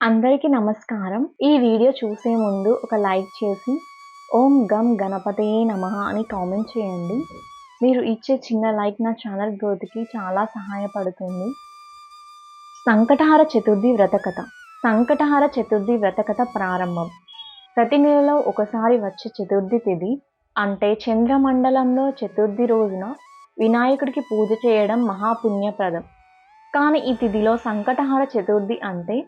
అందరికీ నమస్కారం. ఈ వీడియో చూసే ముందు ఒక లైక్ చేసి ఓం గం గణపతే నమ అని కామెంట్ చేయండి. మీరు ఇచ్చే చిన్న లైక్ నా ఛానల్ గ్రోత్కి చాలా సహాయపడుతుంది. సంకటహార చతుర్థి వ్రతకథ సంకటహార చతుర్థి వ్రతకథ ప్రారంభం. ప్రతి నెలలో ఒకసారి వచ్చే చతుర్థి తిథి అంటే చంద్రమండలంలో చతుర్థి రోజున వినాయకుడికి పూజ చేయడం మహాపుణ్యప్రదం. కానీ ఈ తిథిలో సంకటహార చతుర్థి అంటే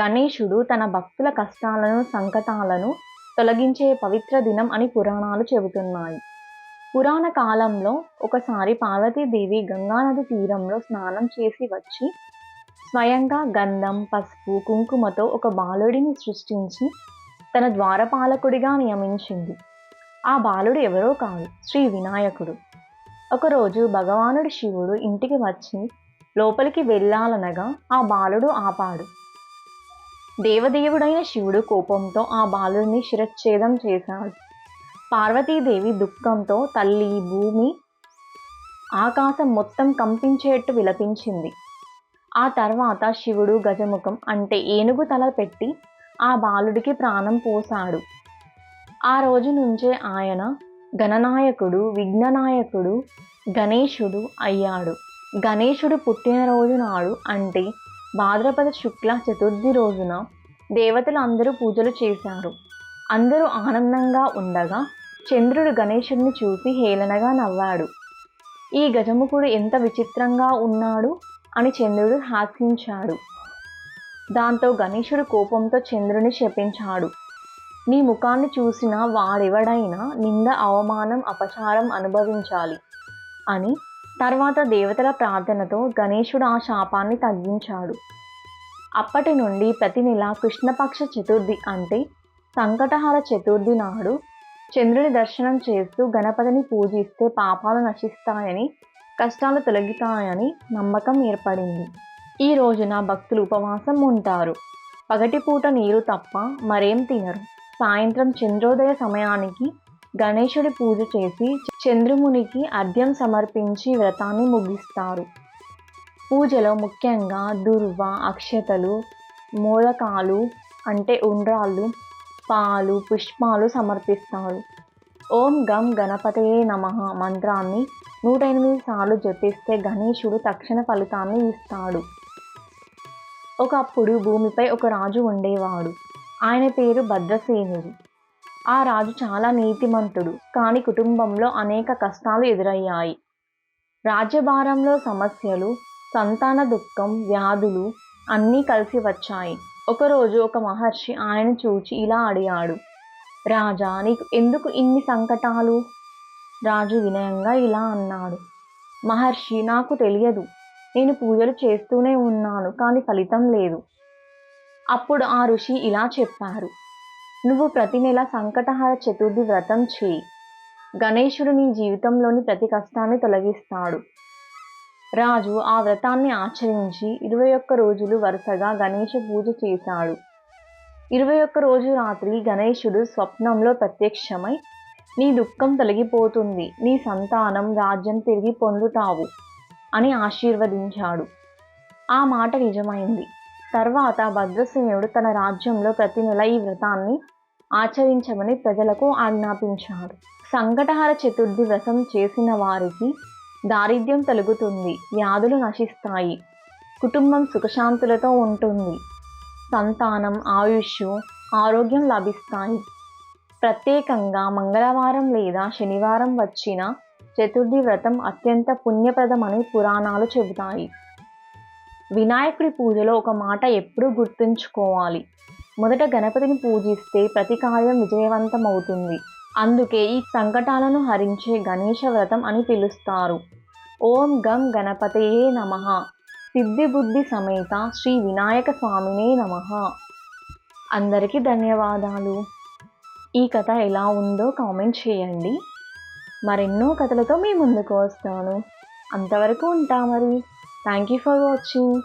గణేశుడు తన భక్తుల కష్టాలను సంకటాలను తొలగించే పవిత్ర దినం అని పురాణాలు చెబుతున్నాయి. పురాణ కాలంలో ఒకసారి పార్వతీదేవి గంగానది తీరంలో స్నానం చేసి వచ్చి స్వయంగా గంధం పసుపు కుంకుమతో ఒక బాలుడిని సృష్టించి తన ద్వారపాలకుడిగా నియమించింది. ఆ బాలుడు ఎవరో కాదు శ్రీ వినాయకుడు. ఒకరోజు భగవానుడు శివుడు ఇంటికి వచ్చి లోపలికి వెళ్ళాలనగా ఆ బాలుడు ఆపాడు. దేవదేవుడైన శివుడు కోపంతో ఆ బాలుడిని శిరచ్ఛేదం చేశాడు. పార్వతీదేవి దుఃఖంతో తల్లి భూమి ఆకాశం మొత్తం కంపించేట్టు విలపించింది. ఆ తర్వాత శివుడు గజముఖం అంటే ఏనుగు తల పెట్టి ఆ బాలుడికి ప్రాణం పోశాడు. ఆ రోజు నుంచే ఆయన గణనాయకుడు విఘ్ననాయకుడు గణేశుడు అయ్యాడు. గణేశుడు పుట్టినరోజు నాడు అంటే భాద్రపద శుక్ల చతుర్థి రోజున దేవతలు అందరూ పూజలు చేశారు. అందరూ ఆనందంగా ఉండగా చంద్రుడు గణేశుడిని చూసి హేళనగా నవ్వాడు. ఈ గజముఖుడు ఎంత విచిత్రంగా ఉన్నాడు అని చంద్రుడు హాస్యించాడు. దాంతో గణేశుడు కోపంతో చంద్రుని శపించాడు. నీ ముఖాన్ని చూసిన వాడెవడైనా నింద అవమానం అపచారం అనుభవించాలి అని తర్వాత దేవతల ప్రార్థనతో గణేశుడు ఆ శాపాన్ని తగ్గించాడు. అప్పటి నుండి ప్రతి నెల కృష్ణపక్ష చతుర్థి అంటే సంకటహార చతుర్థి నాడు చంద్రుని దర్శనం చేస్తూ గణపతిని పూజిస్తే పాపాలు నశిస్తాయని కష్టాలు తొలగుతాయని నమ్మకం ఏర్పడింది. ఈ రోజున భక్తులు ఉపవాసం ఉంటారు. పగటిపూట నీరు తప్ప మరేం తినరు. సాయంత్రం చంద్రోదయ సమయానికి గణేశుడి పూజ చేసి చంద్రమునికి అర్ఘ్యం సమర్పించి వ్రతాన్ని ముగిస్తారు. పూజలో ముఖ్యంగా దుర్వ అక్షతలు మూలకాలు అంటే ఉండ్రాళ్ళు పాలు పుష్పాలు సమర్పిస్తారు. ఓం గం గణపతయే నమ మంత్రాన్ని నూట ఎనిమిది సార్లు జపిస్తే గణేశుడు తక్షణ ఫలితాన్ని ఇస్తాడు. ఒకప్పుడు భూమిపై ఒక రాజు ఉండేవాడు. ఆయన పేరు భద్రసేనుడు. ఆ రాజు చాలా నీతిమంతుడు. కానీ కుటుంబంలో అనేక కష్టాలు ఎదురయ్యాయి. రాజ్యభారంలో సమస్యలు సంతాన దుఃఖం వ్యాధులు అన్నీ కలిసి వచ్చాయి. ఒకరోజు ఒక మహర్షి ఆయన చూచి ఇలా అడిగాడు. రాజా నీకు ఎందుకు ఇన్ని సంకటాలు? రాజు వినయంగా ఇలా అన్నాడు. మహర్షి నాకు తెలియదు. నేను పూజలు చేస్తూనే ఉన్నాను కానీ ఫలితం లేదు. అప్పుడు ఆ ఋషి ఇలా చెప్పారు. నువ్వు ప్రతి నెల సంకటహార చతుర్థి వ్రతం చేయి. గణేశుడు నీ జీవితంలోని ప్రతి కష్టాన్ని తొలగిస్తాడు. రాజు ఆ వ్రతాన్ని ఆచరించి ఇరవై ఒక్క రోజులు వరుసగా గణేష పూజ చేశాడు. ఇరవై ఒక్క రోజు రాత్రి గణేశుడు స్వప్నంలో ప్రత్యక్షమై నీ దుఃఖం తొలగిపోతుంది నీ సంతానం రాజ్యం తిరిగి పొందుతావు అని ఆశీర్వదించాడు. ఆ మాట నిజమైంది. తర్వాత భద్రసేనుడు తన రాజ్యంలో ప్రతి నెల ఈ వ్రతాన్ని ఆచరించమని ప్రజలకు ఆజ్ఞాపించారు. సంకటహార చతుర్థి వ్రతం చేసిన వారికి దారిద్ర్యం తొలగుతుంది వ్యాధులు నశిస్తాయి కుటుంబం సుఖశాంతులతో ఉంటుంది సంతానం ఆయుష్ ఆరోగ్యం లభిస్తాయి. ప్రత్యేకంగా మంగళవారం లేదా శనివారం వచ్చిన చతుర్థి వ్రతం అత్యంత పుణ్యప్రదమని పురాణాలు చెబుతాయి. వినాయకుడి పూజలో ఒక మాట ఎప్పుడూ గుర్తుంచుకోవాలి. మొదట గణపతిని పూజిస్తే ప్రతి కార్యం విజయవంతమవుతుంది. అందుకే ఈ సంకటాలను హరించే గణేష వ్రతం అని పిలుస్తారు. ఓం గం గణపతయే నమ. సిద్ధి బుద్ధి సమేత శ్రీ వినాయక స్వామినే నమ. అందరికీ ధన్యవాదాలు. ఈ కథ ఎలా ఉందో కామెంట్ చేయండి. మరెన్నో కథలతో మీ ముందుకు వస్తాను. అంతవరకు ఉంటా మరి. Thank you for watching